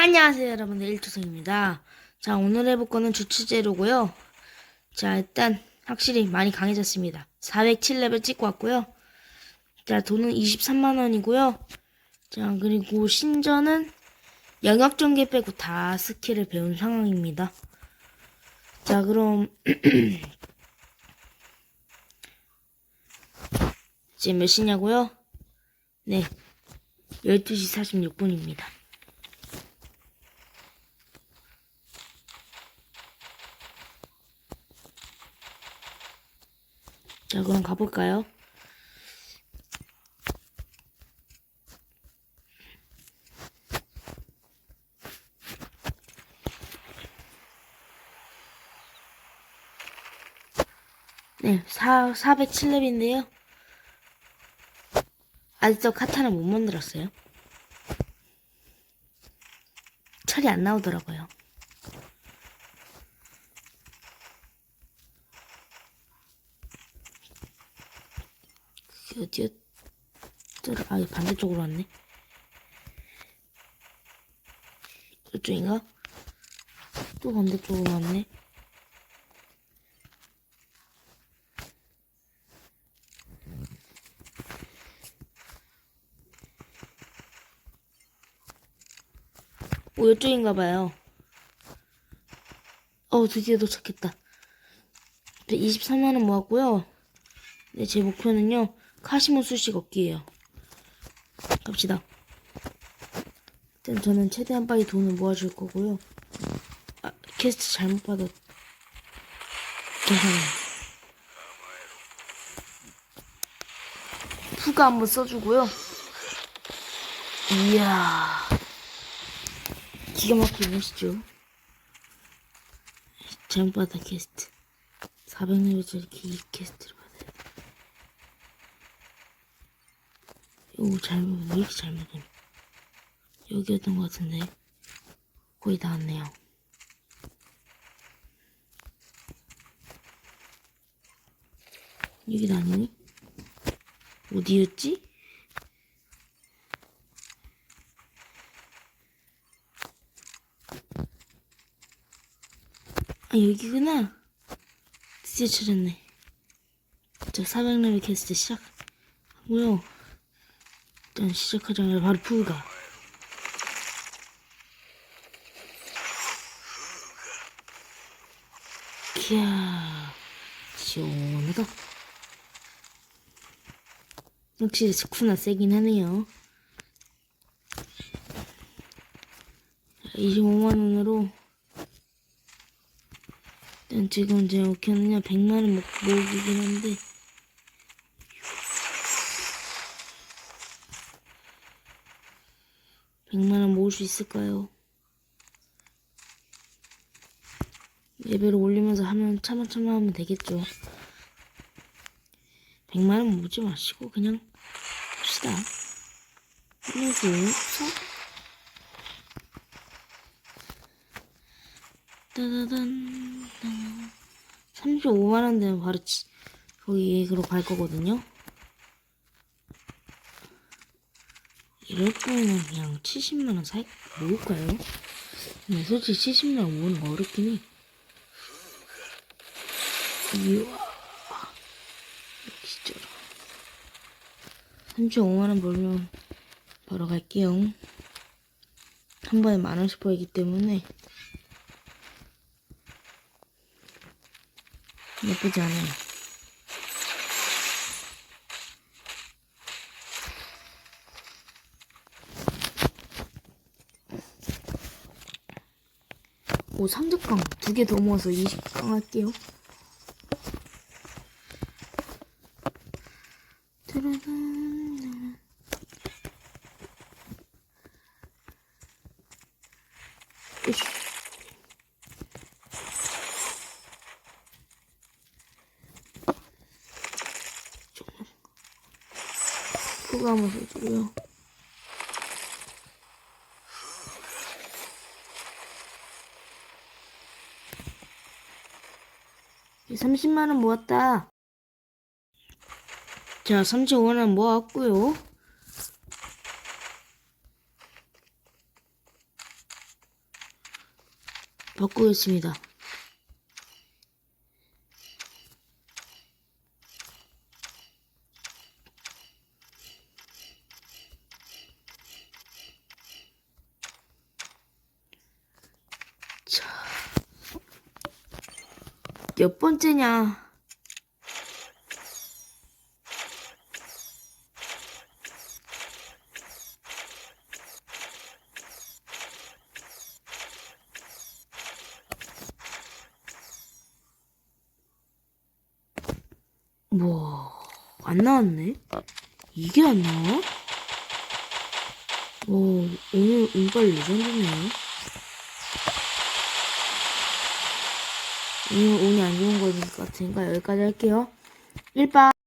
안녕하세요 여러분들. 일투성입니다. 자 오늘 해볼 거는 주치제로고요. 자 일단 확실히 많이 강해졌습니다. 407레벨 찍고 왔고요. 자 돈은 23만원이고요. 자 그리고 신전은 영역 전개 빼고 다 스킬을 배운 상황입니다. 자 그럼 지금 몇 시냐고요? 네 12시 46분입니다 자, 그럼 가볼까요? 네, 4, 407렙인데요. 아직도 카타나 못 만들었어요. 철이 안 나오더라고요. 그게 어디였더라? 아, 반대쪽으로 왔네. 이쪽인가? 또 반대쪽으로 왔네. 오, 이쪽인가 봐요. 어, 드디어 도착했다. 23만원 모았고요. 네, 제 목표는요, 카시모 수식 얻기예요. 갑시다. 일단 저는 최대한 빨리 돈을 모아줄 거고요. 아, 퀘스트 잘못 받았. 괜찮아요. 푸가 한번 써주고요. 이야. 기가 막히게 멋있죠? 잘못 받아 퀘스트. 400레벨짜리 기 퀘스트를 받아야 돼. 오, 잘못, 왜 이렇게 잘못해? 여기였던 것 같은데. 거의 다 왔네요. 여기도 아니니? 어디였지? 아, 여기구나. 드디어 찾았네. 자, 400레벨 퀘스트 시작하고요. 일단 시작하자마자 바로 풀가. 이야, 시원하다. 확실히 스쿠나 세긴 하네요. 25만원으로 일단 지금 제 목표는요 100만원 모, 모으기긴 한데 백만원 모을 수 있을까요? 레벨을 올리면서 하면 차마차마 하면 되겠죠. 100만원 모으지 마시고 그냥 합시다. 그래서 따다단 35만원 되면 바로 치, 거기 그로 갈 거거든요 거면 그냥 70만원 살, 모을까요? 근데 솔직히 70만원 모으는 거 어렵긴 해. 이야 진짜로 35만원 벌면 바로 갈게요. 한 번에 만원씩 벌기 때문에 예쁘지 않아요. 오, 3득강 두 개 더 모아서 20강 할게요. 그거 한번 써주고요. 30만원 모았다. 자, 35만원 모았고요. 바꾸겠습니다. 몇 번째냐? 뭐, 안 나왔네? 이게 안 나와? 오, 오늘 운빨 레전드네요. 오늘 운이 안 좋은 것 같으니까 여기까지 할게요. 1바.